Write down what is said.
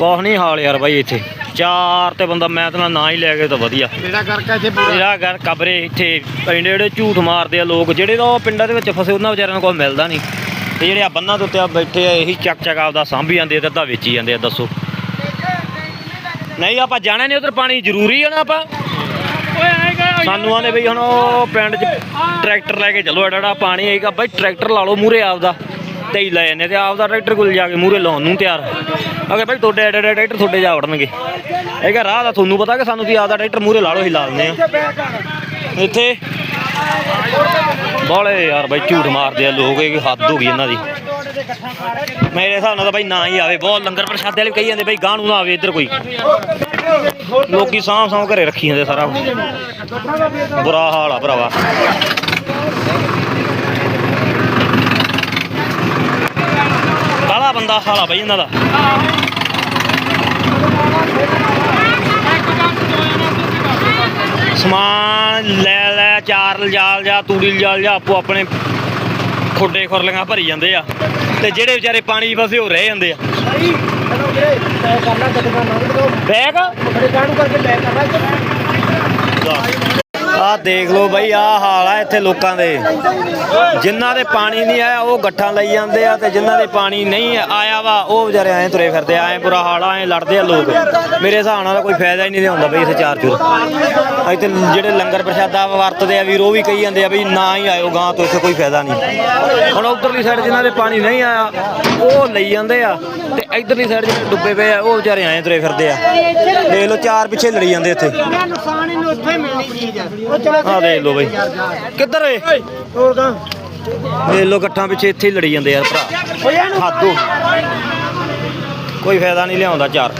ਕੁਛ ਨਹੀਂ ਹਾਲ ਯਾਰ ਬਾਈ ਇੱਥੇ। ਚਾਰ ਤੇ ਬੰਦਾ ਮੈਂ ਤਾਂ ਨਾ ਹੀ ਲੈ ਕੇ ਤਾਂ ਵਧੀਆ। ਮੇਰਾ ਕਰਕੇ ਇੱਥੇ ਪੂਰਾ? ਮੇਰਾ ਘਰ ਕਬਰੇ ਇੱਥੇ। ਪਿੰਡ ਜਿਹੜੇ ਝੂਠ ਮਾਰਦੇ ਆ ਲੋਕ ਜਿਹੜੇ ਤਾਂ ਉਹ ਪਿੰਡਾਂ ਦੇ ਵਿੱਚ ਫਸੇ ਉਹਨਾਂ ਵਿਚਾਰਿਆਂ ਨੂੰ ਕੋਈ ਮਿਲਦਾ ਨਹੀਂ। ਤੇ ਜਿਹੜੇ ਆ ਬੰਨਾਂ ਦੇ ਉੱਤੇ ਆ ਬੈਠੇ ਆ ਇਹੀ ਚੱਕ ਚੱਕ ਆਪਦਾ ਸਾਂਭੀ ਜਾਂਦੇ ਆ ਤੇ ਅੱਧਾ ਵੇਚੀ ਜਾਂਦੇ ਆ ਦੱਸੋ। ਨਹੀਂ ਆਪਾਂ ਜਾਣਾ ਨਹੀਂ ਉਧਰ ਪਾਣੀ ਜ਼ਰੂਰੀ ਹੈ ਨਾ ਆਪਾਂ। ਸਾਨੂੰ ਆਂਦੇ ਬਈ ਹੁਣ ਉਹ ਪਿੰਡ 'ਚ ਟਰੈਕਟਰ ਲੈ ਕੇ ਚੱਲੋ ਐਡਾ ਪਾਣੀ ਆਏਗਾ। ਬਈ ਟਰੈਕਟਰ ਲਾ ਲਓ ਮੂਰੇ ਆਪਦਾ। ਤੇ ਹੀ ਲੈ ਜਾਂਦੇ ਤੇ ਆਪਦਾ ਟਰੈਕਟਰ ਕੋਲ ਜਾ ਕੇ ਮੂਰੇ ਲਾਉਣ ਨੂੰ ਤਿਆਰ ਅਗੇ ਬਈ ਤੁਹਾਡੇ ਐਡੇ ਐਡੇ ਟਰੈਕਟਰ ਤੁਹਾਡੇ ਜਾ ਵੜਨਗੇ। ਇਹ ਕਹ, ਰਾਹ ਦਾ ਤੁਹਾਨੂੰ ਪਤਾ ਕਿ ਸਾਨੂੰ ਤੁਸੀਂ ਆਪਦਾ ਟਰੈਕਟਰ ਮੂਰੇ ਲਾ ਲਓ ਹੀ ਲਾ ਦਿੰਦੇ ਆ। ਇੱਥੇ। ਬਾਲੇ ਯਾਰ ਬਾਈ, ਝੂਠ ਮਾਰਦੇ ਆ ਲੋਕ, ਇਹ ਹੱਦ ਹੋ ਗਈ ਇਹਨਾਂ ਦੀ। ਮੇਰੇ ਹਿਸਾਬ ਨਾਲ ਤਾਂ ਬਾਈ ਨਾ ਹੀ ਆਵੇ, ਬਹੁਤ ਲੰਗਰ ਪ੍ਰਸ਼ਾਦੇ ਵਾਲੇ ਵੀ ਕਹੀ ਜਾਂਦੇ, ਬਈ ਗਾਹ ਨੂੰ ਨਾ ਆਵੇ ਇੱਧਰ ਕੋਈ। ਲੋਕੀ ਸਾਂਭ ਸਾਂਭ ਘਰੇ ਰੱਖੀ ਜਾਂਦੇ ਸਾਰਾ ਬੁਰਾ ਹਾਲ ਆ ਭਰਾਵਾ। ਬਾਲਾ ਬੰਦਾ ਹਾਲ ਬਈ ਇਹਨਾਂ ਦਾ। ਸਮਾਨ ਲੈ ਲੈ ਚਾਰ ਲਜਾਲ ਜਾ ਤੂੜੀ ਲਜਾਲ ਜਾ ਆਪੋ ਆਪਣੇ ਖੁੱਡੇ ਖੁਰਲੀਆਂ ਭਰੀ ਜਾਂਦੇ ਆ। ਤੇ ਜਿਹੜੇ ਵਿਚਾਰੇ ਪਾਣੀ 'ਚ ਫਸੇ ਹੋ ਰਹਿ ਜਾਂਦੇ ਆ। ਬੈਗ? ਕਾਹਨੂੰ ਕਰਕੇ ਲੈ ਕਰਨਾ ਆਹ ਦੇਖ ਲਓ ਬਈ, ਆਹ ਹਾਲ ਆ ਇੱਥੇ ਲੋਕਾਂ ਦੇ। ਜਿਨ੍ਹਾਂ ਦੇ ਪਾਣੀ ਨਹੀਂ ਆਇਆ, ਉਹ ਗੱਠਾਂ ਲਈ ਜਾਂਦੇ ਆ ਤੇ ਜਿਨ੍ਹਾਂ ਦੇ ਪਾਣੀ ਨਹੀਂ ਆਇਆ ਵਾ, ਉਹ ਵਿਚਾਰੇ ਐਂ ਤੁਰੇ ਫਿਰਦੇ ਆ, ਐਂ ਬੁਰਾ ਹਾਲ ਆ, ਐਂ ਲੜਦੇ ਆ ਲੋਕ। ਮੇਰੇ ਹਿਸਾਬ ਨਾਲ ਕੋਈ ਫਾਇਦਾ ਹੀ ਨਹੀਂ ਹੁੰਦਾ ਬਈ ਇੱਥੇ ਚਾਰ ਚੂਰ। ਇੱਥੇ ਜਿਹੜੇ ਲੰਗਰ ਪ੍ਰਸ਼ਾਦਾ ਵਰਤਦੇ ਆ ਵੀਰ, ਉਹ ਵੀ ਕਹੀ ਜਾਂਦੇ ਆ ਵੀ ਨਾ ਹੀ ਆਇਓ ਗਾਂ ਤੋਂ, ਇੱਥੇ ਕੋਈ ਫਾਇਦਾ ਨਹੀਂ। ਹੁਣ ਉਧਰਲੀ ਸਾਈਡ ਜਿਨ੍ਹਾਂ ਦੇ ਪਾਣੀ ਨਹੀਂ ਆਇਆ, ਉਹ ਲਈ ਜਾਂਦੇ ਆ ਤੇ ਇਧਰਲੀ ਸਾਈਡ ਜਿਹੜੇ ਡੁੱਬੇ ਪਏ ਆ, ਉਹ ਵਿਚਾਰੇ ਐਂ ਤੁਰੇ ਫਿਰਦੇ ਆ। ਦੇਖ ਲਓ, ਚਾਰ ਪਿੱਛੇ ਲੜੀ ਜਾਂਦੇ ਇੱਥੇ। ਨੁਕਸਾਨ ਇਹਨੂੰ ਉੱਥੇ ਮਿਲਣੀ ਚੀਜ਼ ਆ ਆਹ ਦੇਖ ਲਓ ਬਈ। ਕਿੱਧਰ ਏ? ਹੋਰ ਕਾਂ? ਦੇਖ ਲਓ ਗੱਠਾਂ ਪਿੱਛੇ ਇੱਥੇ ਹੀ ਲੜੀ ਜਾਂਦੇ ਯਾਰ ਭਰਾ। ਹੱਦ ਹੋ ਗਈ। ਕੋਈ ਫਾਇਦਾ ਨਹੀਂ ਲਿਆਉਂਦਾ ਚਾਰ।